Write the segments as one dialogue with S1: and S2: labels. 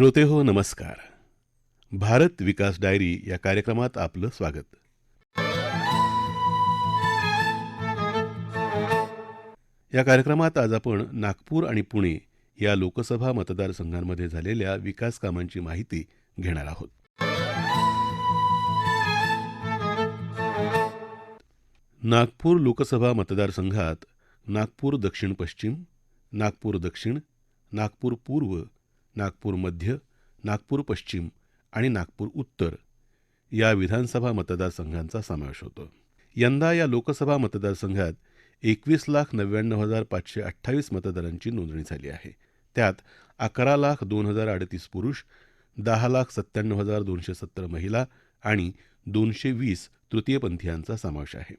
S1: श्रोते हो नमस्कार. भारत विकास डायरी या कार्यक्रमात आपलं स्वागत. या कार्यक्रमात आज आपण नागपूर आणि पुणे या लोकसभा मतदारसंघांमध्ये झालेल्या विकास कामांची माहिती घेणार आहोत. नागपूर लोकसभा मतदारसंघात नागपूर दक्षिण पश्चिम नागपूर दक्षिण नागपूर पूर्व नागपूर मध्य नागपूर पश्चिम आणि नागपूर उत्तर या विधानसभा मतदारसंघांचा समावेश होतो. यंदा या लोकसभा मतदारसंघात एकवीस लाख नव्याण्णव हजार पाचशे अठ्ठावीस मतदारांची नोंदणी झाली आहे. त्यात अकरा लाख दोन हजार अडतीस पुरुष दहा लाख सत्त्याण्णव हजार दोनशे सत्तर महिला आणि दोनशे वीस तृतीयपंथीयांचा समावेश आहे.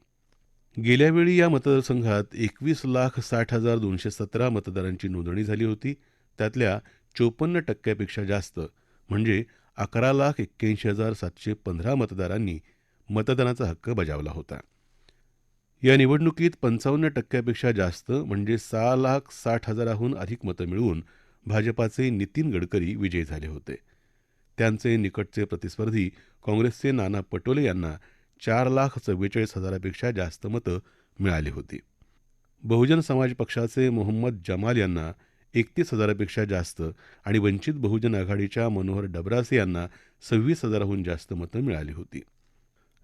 S1: गेल्यावेळी या मतदारसंघात एकवीस लाख साठ हजार दोनशे सतरा मतदारांची नोंदणी झाली होती. त्यातल्या चोपन्न टक्क्यापेक्षा जास्त म्हणजे अकरा लाख एक्क्याऐंशी हजार सातशे पंधरा मतदारांनी मतदानाचा हक्क बजावला होता. या निवडणुकीत पंचावन्न टक्क्यापेक्षा जास्त म्हणजे सहा लाख साठ हजाराहून अधिक मतं मिळवून भाजपाचे नितीन गडकरी विजयी झाले होते. त्यांचे निकटचे प्रतिस्पर्धी काँग्रेसचे नाना पटोले यांना चार लाख चव्वेचाळीस हजारापेक्षा जास्त मतं मिळाली होती. बहुजन समाज पक्षाचे मोहम्मद जमाल यांना एकतीस हजारापेक्षा जास्त आणि वंचित बहुजन आघाडीच्या मनोहर डबरासे यांना सव्वीस हजाराहून जास्त मतं मिळाली होती.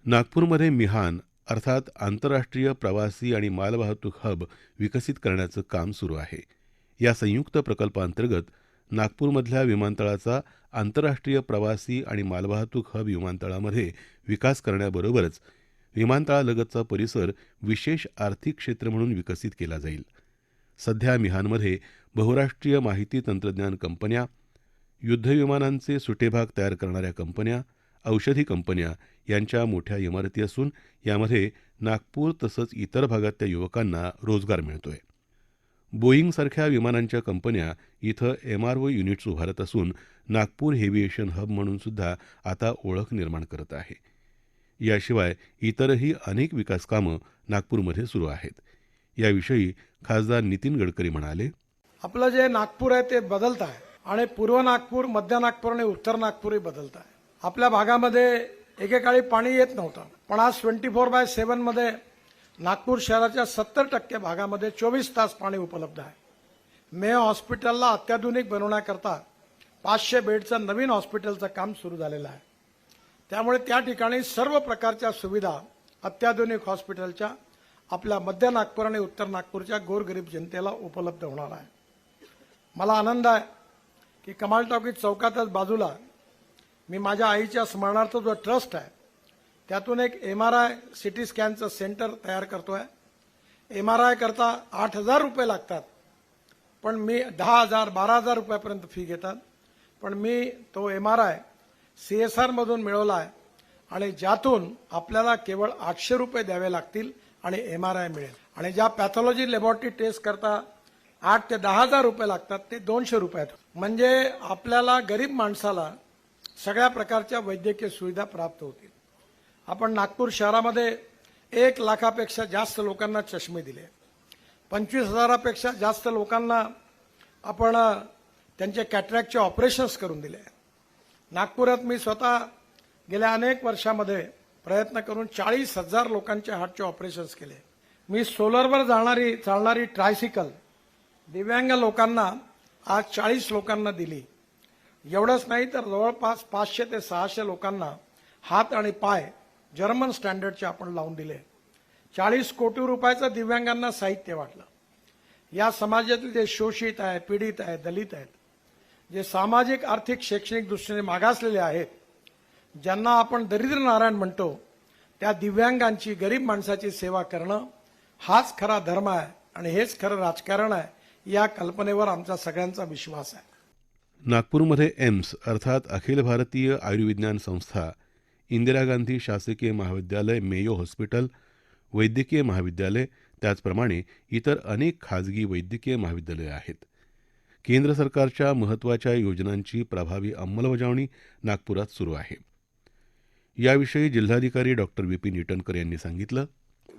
S1: नागपूरमध्ये मिहान अर्थात आंतरराष्ट्रीय प्रवासी आणि मालवाहतूक हब विकसित करण्याचं काम सुरू आहे. या संयुक्त प्रकल्पांतर्गत नागपूरमधल्या विमानतळाचा आंतरराष्ट्रीय प्रवासी आणि मालवाहतूक हब विमानतळामध्ये विकास करण्याबरोबरच विमानतळालगतचा परिसर विशेष आर्थिक क्षेत्र म्हणून विकसित केला जाईल. सध्या मिहानमध्ये बहुराष्ट्रीय माहिती तंत्रज्ञान कंपन्या युद्धविमानांचे सुटे भाग तयार करणाऱ्या कंपन्या औषधी कंपन्या यांच्या मोठ्या इमारती असून यामध्ये नागपूर तसंच इतर भागातल्या युवकांना रोजगार मिळतोय. बोईंगसारख्या विमानांच्या कंपन्या इथं एमआरओ युनिट्स उभारत असून नागपूर हेव्हिएशन हब म्हणून सुद्धा आता ओळख निर्माण करत आहे. याशिवाय इतरही अनेक विकास कामं नागपूरमध्ये सुरू आहेत. याविषयी खासदार नितीन गडकरी म्हणाले
S2: आपलं जे नागपूर आहे ते बदलत आहे. आणि पूर्व नागपूर मध्य नागपूर आणि उत्तर नागपूरही बदलत आहे. आपल्या भागामध्ये एकेकाळी पाणी येत नव्हतं. पण आज ट्वेंटी फोर बाय सेव्हनमध्ये नागपूर शहराच्या सत्तर टक्के भागामध्ये चोवीस तास पाणी उपलब्ध आहे. मे हॉस्पिटलला अत्याधुनिक बनवण्याकरता पाचशे बेडचं नवीन हॉस्पिटलचं काम सुरू झालेलं आहे. त्यामुळे त्या ठिकाणी सर्व प्रकारच्या सुविधा अत्याधुनिक हॉस्पिटलच्या आपल्या मध्य नागपूर आणि उत्तर नागपूरच्या गोरगरीब जनतेला उपलब्ध होणार आहे. मला आनंद आहे की कमाल टॉकीज चौकातच बाजूला मी माझ्या आईच्या स्मरणार्थ जो ट्रस्ट आहे त्यातून एक M R I C T स्कॅनचं centre तयार करतो आहे एम आर आय करता आठ हजार रुपये लागतात पण मी दहा हजार बारा हजार रुपयापर्यंत फी घेतात. पण मी तो M R I C S आरमधून मिळवला आहे आणि ज्यातून आपल्याला केवळ आठशे रुपये द्यावे लागतील आणि एम आर आय मिळेल. आणि ज्या पॅथॉलॉजी लॅबॉरेटरी टेस्ट करता आठ ते दहा हजार रुपये लागतात ते दोनशे रुपयात. म्हणजे आपल्याला गरीब माणसाला सगळ्या प्रकारच्या वैद्यकीय सुविधा प्राप्त होतील. आपण नागपूर शहरामध्ये एक लाखापेक्षा जास्त लोकांना चष्मे दिले. पंचवीस हजारापेक्षा जास्त लोकांना आपण त्यांचे कॅटरॅक्टचे ऑपरेशन्स करून दिले. नागपुरात मी स्वतः गेल्या अनेक वर्षामध्ये प्रयत्न करून चाळीस हजार लोकांच्या हार्टचे ऑपरेशन्स केले. मी सोलरवर जाणारी चालणारी ट्रायसिकल दिव्यांग लोकांना आज चाळीस लोकांना दिली. एवढंच नाही तर जवळपास पाचशे ते सहाशे लोकांना हात आणि पाय जर्मन स्टँडर्डचे आपण लावून दिले. चाळीस कोटी रुपयाचं दिव्यांगांना साहित्य वाटलं. या समाजातील जे शोषित आहे पीडित आहे दलित आहेत जे सामाजिक आर्थिक शैक्षणिक दृष्टीने मागासलेले आहेत ज्यांना आपण दरिद्र नारायण म्हणतो त्या दिव्यांगांची गरीब माणसाची सेवा करणं हाच खरा धर्म आहे आणि हेच खरं राजकारण आहे. या कल्पनेवर आमचा सगळ्यांचा विश्वास आहे.
S1: नागपूरमध्ये एम्स अर्थात अखिल भारतीय आयुर्विज्ञान संस्था इंदिरा गांधी शासकीय महाविद्यालय मेयो हॉस्पिटल वैद्यकीय महाविद्यालय त्याचप्रमाणे इतर अनेक खाजगी वैद्यकीय महाविद्यालयं आहेत. केंद्र सरकारच्या महत्त्वाच्या योजनांची प्रभावी अंमलबजावणी नागपुरात सुरू आहे. याविषयी जिल्हाधिकारी डॉक्टर विपिन इटनकर यांनी सांगितलं.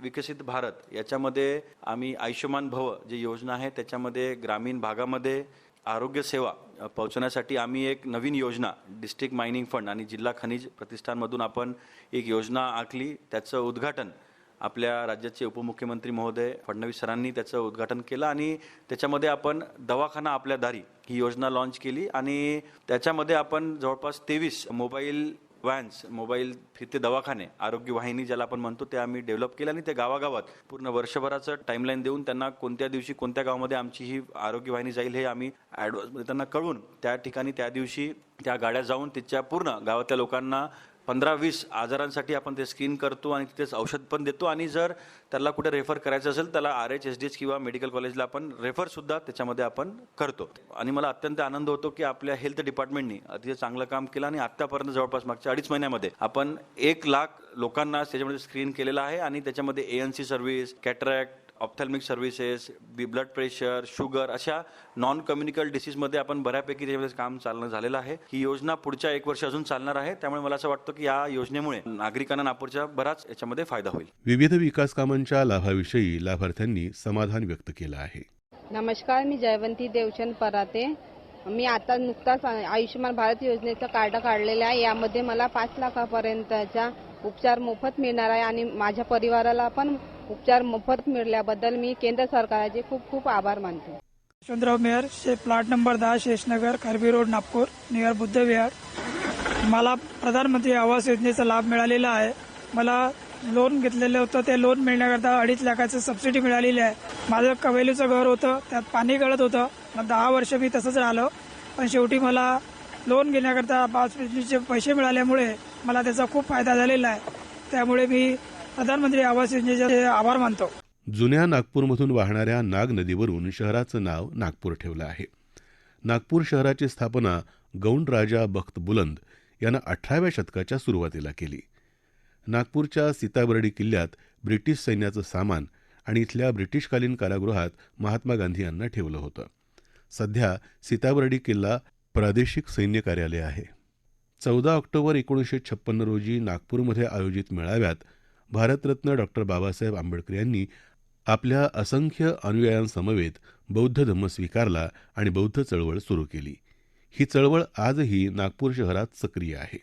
S3: विकसित भारत याच्यामध्ये आम्ही आयुष्यमान भव जी योजना आहे त्याच्यामध्ये ग्रामीण भागामध्ये आरोग्यसेवा पोहोचवण्यासाठी आम्ही एक नवीन योजना डिस्ट्रिक्ट मायनिंग फंड आणि जिल्हा खनिज प्रतिष्ठानमधून आपण एक योजना आखली. त्याचं उद्घाटन आपल्या राज्याचे उपमुख्यमंत्री महोदय फडणवीस सरांनी त्याचं उद्घाटन केलं आणि त्याच्यामध्ये आपण दवाखाना आपल्या दारी ही योजना लॉन्च केली आणि त्याच्यामध्ये आपण जवळपास तेवीस मोबाईल व्हॅन्स मोबाईल फिरते दवाखाने आरोग्य वाहिनी ज्याला आपण म्हणतो ते आम्ही डेव्हलप केलं आणि ते गावागावात पूर्ण वर्षभराचं टाईमलाईन देऊन त्यांना कोणत्या दिवशी कोणत्या गावामध्ये आमची ही आरोग्य वाहिनी जाईल हे आम्ही ॲडव्हान्समध्ये त्यांना कळवून त्या ठिकाणी त्या दिवशी त्या गाड्या जाऊन तिच्या पूर्ण गावातल्या लोकांना पंधरा वीस आजारांसाठी आपण ते स्क्रीन करतो आणि तिथेच औषध पण देतो. आणि जर त्याला कुठे रेफर करायचं असेल त्याला R H S D H किंवा मेडिकल कॉलेजला आपण रेफरसुद्धा त्याच्यामध्ये आपण करतो. आणि मला अत्यंत आनंद होतो की आपल्या हेल्थ डिपार्टमेंटनी अतिशय चांगलं काम केलं आणि आत्तापर्यंत जवळपास मागच्या अडीच महिन्यामध्ये आपण एक लाख लोकांना त्याच्यामध्ये स्क्रीन केलेलं आहे आणि त्याच्यामध्ये A N C service cataract ophthalmic services B blood pressure sugar अशा नॉन कम्युनिकल डिसीजमध्ये आपण बऱ्यापैकी त्याच्यामध्ये काम चालणं झालेलं आहे ही योजना पुढच्या एक वर्ष अजून चालणार आहे. त्यामुळे मला असं वाटतं की या योजनेमुळे नागरिकांना नागपूरच्या बराच याच्यामध्ये फायदा होईल.
S1: विविध विकास कामांच्या लाभाविषयी लाभार्थ्यांनी समाधान व्यक्त केलं आहे.
S4: नमस्कार मी जयवंती देवचंद पराते. मी आता नुकताच आयुष्यमान भारत योजनेचं कार्ड काढलेलं आहे. यामध्ये मला पाच लाखापर्यंतचा उपचार मोफत मिळणार आहे आणि माझ्या परिवाराला पण उपचार मोफत मिळाल्याबद्दल मी केंद्र सरकारचे खूप खूप आभार मानते.
S5: यशवंतराव मेयर शे प्लॉट नंबर दहा शेषनगर करबी रोड नागपूर नियर बुद्ध विहार. मला प्रधानमंत्री आवास योजनेचा लाभ मिळालेला आहे. मला लोन घेतलेलं होतं. ते लोन मिळण्याकरता अडीच लाखाचं सबसिडी मिळालेली आहे. माझं कवेलीचं घर होतं. त्यात पाणी गळत होतं. मग दहा वर्ष मी तसंच राहिलो. पण शेवटी मला लोन घेण्याकरता पाच पैसे मिळाल्यामुळे मला त्याचा खूप फायदा झालेला आहे. त्यामुळे मी प्रधानमंत्री आवास योजनेचे आभार मानतो.
S1: जुन्या नागपूरमधून वाहणाऱ्या नाग नदीवरून शहराचं नाव नागपूर ठेवलं आहे. नागपूर शहराची स्थापना गौंड राजा बख्त बुलंद यानं अठराव्या शतकाच्या सुरुवातीला केली. नागपूरच्या सीताबर्डी किल्ल्यात ब्रिटिश सैन्याचं सामान आणि इथल्या ब्रिटिशकालीन कारागृहात महात्मा गांधी यांना ठेवलं होतं. सध्या सीताबर्डी किल्ला प्रादेशिक सैन्य कार्यालय आहे. चौदा ऑक्टोबर एकोणीसशे छप्पन्न रोजी नागपूरमध्ये आयोजित मेळाव्यात भारतरत्न डॉक्टर बाबासाहेब आंबेडकर यांनी आपल्या असंख्य अनुयायांसमवेत बौद्ध धम्म स्वीकारला आणि बौद्ध चळवळ सुरू केली. ही चळवळ आजही नागपूर शहरात सक्रिय आहे.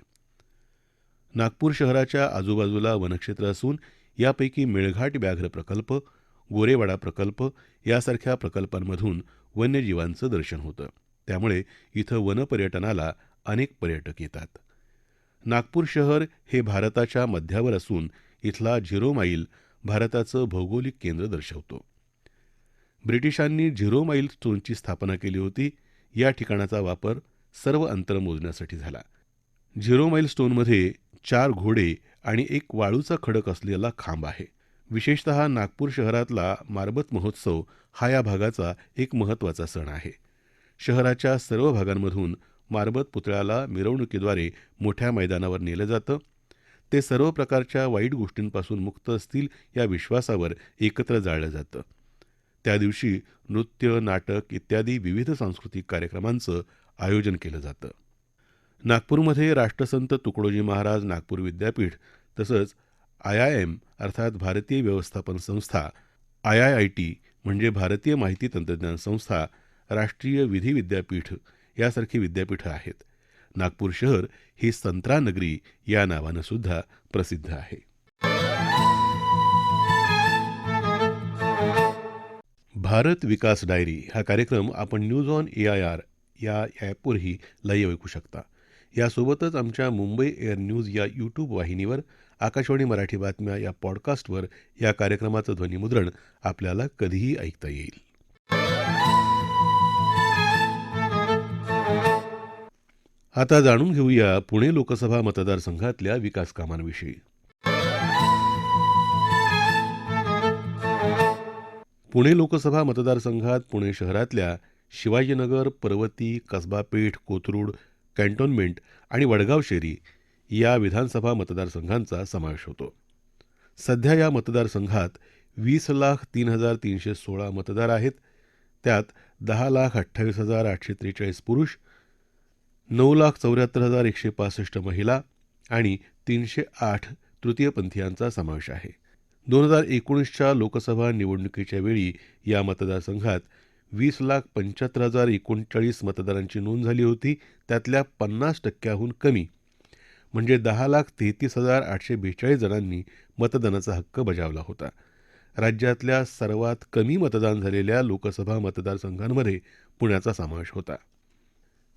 S1: नागपूर शहराच्या आजूबाजूला वनक्षेत्र असून यापैकी मेळघाट व्याघ्र प्रकल्प गोरेवाडा प्रकल्प यासारख्या प्रकल्पांमधून वन्यजीवांचं दर्शन होतं. त्यामुळे इथं वनपर्यटनाला अनेक पर्यटक येतात. नागपूर शहर हे भारताच्या मध्यावर असून इथला झिरो माईल भारताचं भौगोलिक केंद्र दर्शवतो. ब्रिटिशांनी झिरो माईल स्टोनची स्थापना केली होती. या ठिकाणाचा वापर सर्व अंतर मोजण्यासाठी झाला. झिरो माईल स्टोनमध्ये चार घोडे आणि एक वाळूचा खडक असलेला खांब आहे. विशेषत नागपूर शहरातला मारबत महोत्सव हा या भागाचा एक महत्त्वाचा सण आहे. शहराच्या सर्व भागांमधून मारबत पुतळ्याला मिरवणुकीद्वारे मोठ्या मैदानावर नेलं जातं. ते सर्व प्रकारच्या वाईट गोष्टींपासून मुक्त असतील या विश्वासावर एकत्र जाळलं जातं. त्या दिवशी नृत्य नाटक इत्यादी विविध सांस्कृतिक कार्यक्रमांचं आयोजन केलं जातं. नागपूरमध्ये राष्ट्रसंत तुकडोजी महाराज नागपूर विद्यापीठ तसंच आय आय एम अर्थात भारतीय व्यवस्थापन संस्था आय आय आय टी म्हणजे भारतीय माहिती तंत्रज्ञान संस्था राष्ट्रीय विधी विद्यापीठ यासारखी विद्यापीठं आहेत. नागपूर शहर ही संत्रा नगरी या नावानं सुद्धा प्रसिद्ध आहे. भारत विकास डायरी हा कार्यक्रम आपण news on A I R या ॲपवरही लाईव्ह ऐकू शकता. यासोबतच आमच्या मुंबई एअर न्यूज या यूट्यूब वाहिनीवर आकाशवाणी मराठी बातम्या या पॉडकास्टवर या कार्यक्रमाचं ध्वनिमुद्रण आपल्याला कधीही ऐकता येईल. आता जाणून घेऊया पुणे लोकसभा मतदारसंघातल्या विकास कामांविषयी पुणे लोकसभा मतदारसंघात पुणे शहरातल्या शिवाजीनगर पर्वती कसबा पेठ कोथरूड कॅन्टोन्मेंट आणि वडगाव शेरी या विधानसभा मतदारसंघांचा समावेश होतो. सध्या या मतदारसंघात वीस लाख तीन हजार तीनशे सोळा मतदार आहेत. त्यात दहा लाख अठ्ठावीस हजार आठशे त्रेचाळीस पुरुष नऊ लाख चौऱ्याहत्तर हजार एकशे पासष्ट महिला आणि तीनशे आठ तृतीयपंथीयांचा समावेश आहे. दोन हजार एकोणीसच्या लोकसभा निवडणुकीच्या वेळी या मतदारसंघात वीस लाख पंच्याहत्तर हजार एकोणचाळीस मतदारांची नोंद झाली होती. त्यातल्या पन्नास टक्क्याहून कमी म्हणजे दहा लाख तेहतीस हजार आठशे बेचाळीस जणांनी मतदानाचा हक्क बजावला होता. राज्यातल्या सर्वात कमी मतदान झालेल्या लोकसभा मतदारसंघांमध्ये पुण्याचा समावेश होता.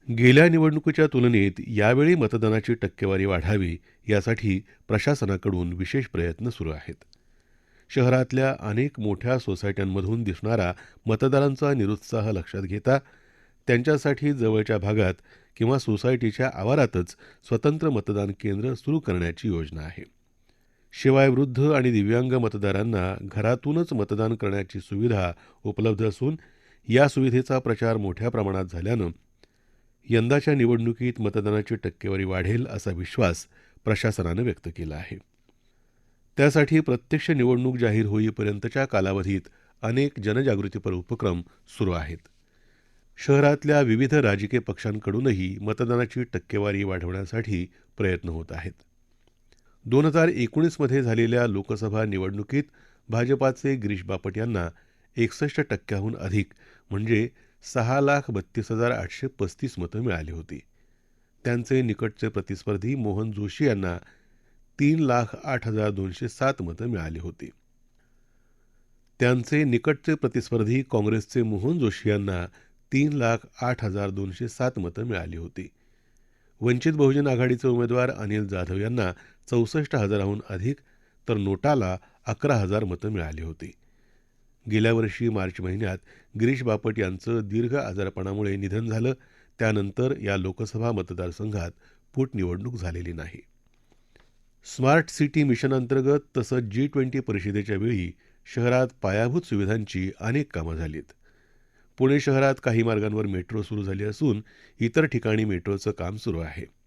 S1: गेल्या निवडणुकीच्या तुलनेत यावेळी मतदानाची टक्केवारी वाढावी यासाठी प्रशासनाकडून विशेष प्रयत्न सुरू आहेत. शहरातल्या अनेक मोठ्या सोसायट्यांमधून दिसणारा मतदारांचा निरुत्साह लक्षात घेता त्यांच्यासाठी जवळच्या भागात किंवा सोसायटीच्या आवारातच स्वतंत्र मतदान केंद्र सुरू करण्याची योजना आहे. शिवाय वृद्ध आणि दिव्यांग मतदारांना घरातूनच मतदान करण्याची सुविधा उपलब्ध असून या सुविधेचा प्रचार मोठ्या प्रमाणात झाल्यानं यंदाच्या निवडणुकीत मतदानाची टक्केवारी वाढेल असा विश्वास प्रशासनानं व्यक्त केला आहे. त्यासाठी प्रत्यक्ष निवडणूक जाहीर होईपर्यंतच्या कालावधीत अनेक जनजागृतीपर उपक्रम सुरू आहेत. शहरातल्या विविध राजकीय पक्षांकडूनही मतदानाची टक्केवारी वाढवण्यासाठी प्रयत्न होत आहेत. दोन हजार एकोणीसमध्ये झालेल्या लोकसभा निवडणुकीत भाजपाचे गिरीश बापट यांना एकसष्ट टक्क्याहून अधिक म्हणजे सहा लाख बत्तीस हजार आठशे पस्तीस मतं मिळाली होती. त्यांचे निकटचे प्रतिस्पर्धी मोहन जोशी यांना तीन लाख आठ हजार दोनशे सात मतं मिळाली होती. त्यांचे निकटचे प्रतिस्पर्धी काँग्रेसचे मोहन जोशी यांना तीन लाख आठ हजार दोनशे सात मतं मिळाली होती. वंचित बहुजन आघाडीचे उमेदवार अनिल जाधव यांना चौसष्ट हजाराहून अधिक तर नोटाला अकरा हजार मतं मिळाली होती. गेल्या वर्षी मार्च महिन्यात गिरीश बापट यांचं दीर्घ आजारपणामुळे निधन झालं. त्यानंतर या लोकसभा मतदारसंघात पोटनिवडणूक झालेली नाही. स्मार्ट सिटी मिशन अंतर्गत तसंच जी ट्वेंटी परिषदेच्या वेळी शहरात पायाभूत सुविधांची अनेक कामं झालीत. पुणे शहरात काही मार्गांवर मेट्रो सुरू झाली असून इतर ठिकाणी मेट्रोचं काम सुरू आहे.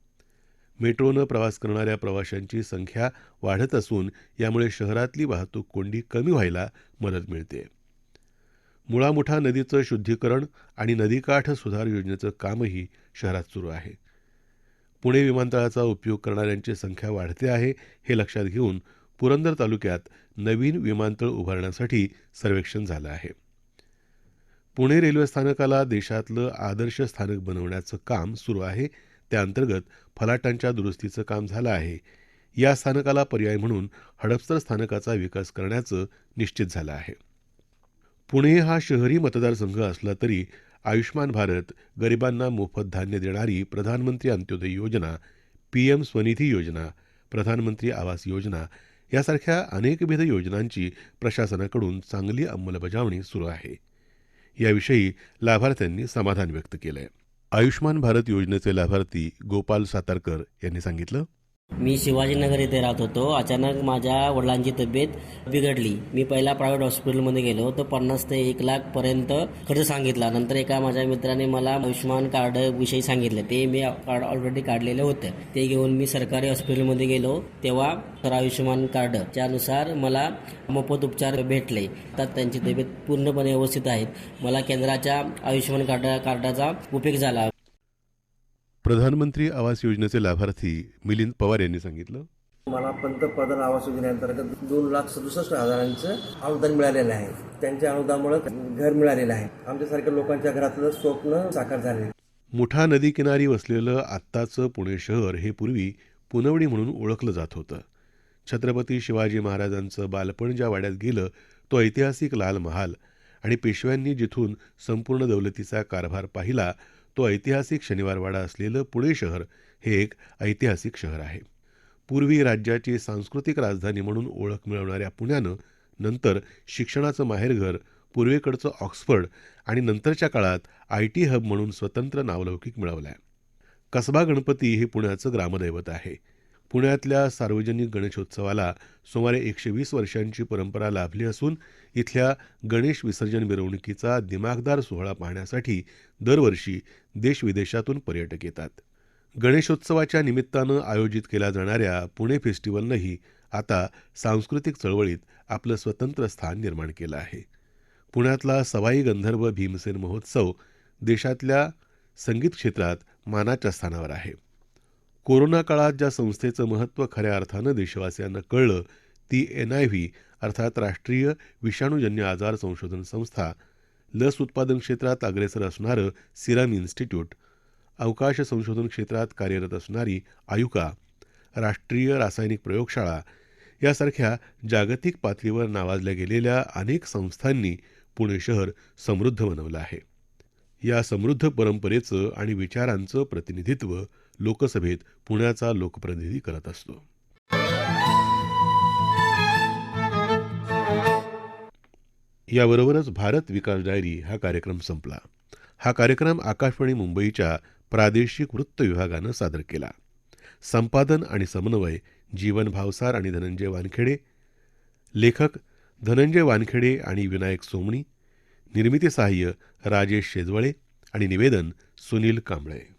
S1: मेट्रोनं प्रवास करणाऱ्या प्रवाशांची संख्या वाढत असून यामुळे शहरातली वाहतूक कोंडी कमी व्हायला मदत मिळते. मुळा मुठा नदीचं शुद्धीकरण आणि नदीकाठ सुधार योजनेचं कामही शहरात सुरू आहे. पुणे विमानतळाचा उपयोग करणाऱ्यांची संख्या वाढते आहे हे लक्षात घेऊन पुरंदर तालुक्यात नवीन विमानतळ उभारण्यासाठी सर्वेक्षण झालं आहे. पुणे रेल्वे स्थानकाला देशातलं आदर्श स्थानक बनवण्याचं काम सुरू आहे. त्याअंतर्गत फलाटांच्या दुरुस्तीचं काम झालं आहे. या स्थानकाला पर्याय म्हणून हडपसर स्थानकाचा विकास करण्याचं निश्चित झालं आहे. पुणे हा शहरी मतदारसंघ असला तरी आयुष्मान भारत गरिबांना मोफत धान्य देणारी प्रधानमंत्री अंत्योदय योजना पीएम स्वनिधी योजना प्रधानमंत्री आवास योजना यासारख्या अनेकविध योजनांची प्रशासनाकडून चांगली अंमलबजावणी सुरू आहे. याविषयी लाभार्थ्यांनी समाधान व्यक्त केलं आहे आयुष्मान भारत योजनेचे लाभार्थी गोपाल सातारकर यांनी सांगितलं.
S6: मी शिवाजीनगर येथे राहत होतो. अचानक माझ्या वडिलांची तब्येत बिघडली. मी पहिला प्रायव्हेट हॉस्पिटलमध्ये गेलो. तर पन्नास ते एक लाख पर्यंत खर्च सांगितला. नंतर एका माझ्या मित्राने मला आयुष्यमान कार्ड विषयी सांगितले. ते मी कार्ड ऑलरेडी काढलेले होते. ते घेऊन मी सरकारी हॉस्पिटलमध्ये गेलो. तेव्हा तर आयुष्यमान कार्ड त्यानुसार मला मोफत उपचार भेटले. तर त्यांची तब्येत पूर्णपणे व्यवस्थित आहेत. मला केंद्राच्या आयुष्यमान कार्ड कार्डाचा उपयोग झाला.
S1: प्रधानमंत्री आवास योजनेचे लाभार्थी मिलिंद पवार यांनी सांगितलं.
S7: मला पंतप्रधान आवास योजनेअंतर्गत दोन लाख सदुसष्ट हजारांचं अनुदान मिळालेलं आहे. त्यांच्या अनुदानामुळे घर मिळालेलं आहे. आमच्यासारख्या लोकांच्या घरातलं स्वप्न साकार झाले
S1: मुठा नदीकिनारी वसलेलं आत्ताचं पुणे शहर हे पूर्वी पुनवडी म्हणून ओळखलं जात होतं. छत्रपती शिवाजी महाराजांचं बालपण ज्या वाड्यात गेलं तो ऐतिहासिक लाल महाल आणि पेशव्यांनी जिथून संपूर्ण दौलतीचा कारभार पाहिला तो ऐतिहासिक शनिवारवाडा असलेलं पुणे शहर हे एक ऐतिहासिक शहर आहे. पूर्वी राज्याची सांस्कृतिक राजधानी म्हणून ओळख मिळवणाऱ्या पुण्यानं नंतर शिक्षणाचं माहेरघर पूर्वेकडचं ऑक्सफर्ड आणि नंतरच्या काळात आय टी हब म्हणून स्वतंत्र नावलौकिक मिळवला आहे कसबा गणपती हे पुण्याचं ग्रामदैवत आहे. पुण्यातल्या सार्वजनिक गणेशोत्सवाला सुमारे एकशे वीस वर्षांची परंपरा लाभली असून इथल्या गणेश विसर्जन मिरवणुकीचा दिमागदार सोहळा पाहण्यासाठी दरवर्षी देशविदेशातून पर्यटक येतात. गणेशोत्सवाच्या निमित्तानं आयोजित केल्या जाणाऱ्या पुणे फेस्टिवलनंही आता सांस्कृतिक चळवळीत आपलं स्वतंत्र स्थान निर्माण केलं आहे. पुण्यातला सवाई गंधर्व भीमसेन महोत्सव देशातल्या संगीत क्षेत्रात मानाच्या स्थानावर आहे. कोरोना काळात ज्या संस्थेचं महत्त्व खऱ्या अर्थानं देशवासियांना कळलं ती एन आय व्ही अर्थात राष्ट्रीय विषाणूजन्य आजार संशोधन संस्था लस उत्पादन क्षेत्रात अग्रेसर असणारं सिरम इन्स्टिट्यूट अवकाश संशोधन क्षेत्रात कार्यरत असणारी आयुका राष्ट्रीय रासायनिक प्रयोगशाळा यासारख्या जागतिक पातळीवर नावाजल्या गेलेल्या अनेक संस्थांनी पुणे शहर समृद्ध बनवलं आहे. या समृद्ध परंपरेचं आणि विचारांचं प्रतिनिधित्व लोकसभेत पुण्याचा लोकप्रतिनिधी करत असतो. याबरोबरच भारत विकास डायरी हा कार्यक्रम संपला. हा कार्यक्रम आकाशवाणी मुंबईच्या प्रादेशिक वृत्त विभागानं सादर केला. संपादन आणि समन्वय जीवन भावसार आणि धनंजय वानखेडे. लेखक धनंजय वानखेडे आणि विनायक सोमणी. निर्मिती सहाय्य राजेश शेजवळे आणि निवेदन सुनील कांबळे.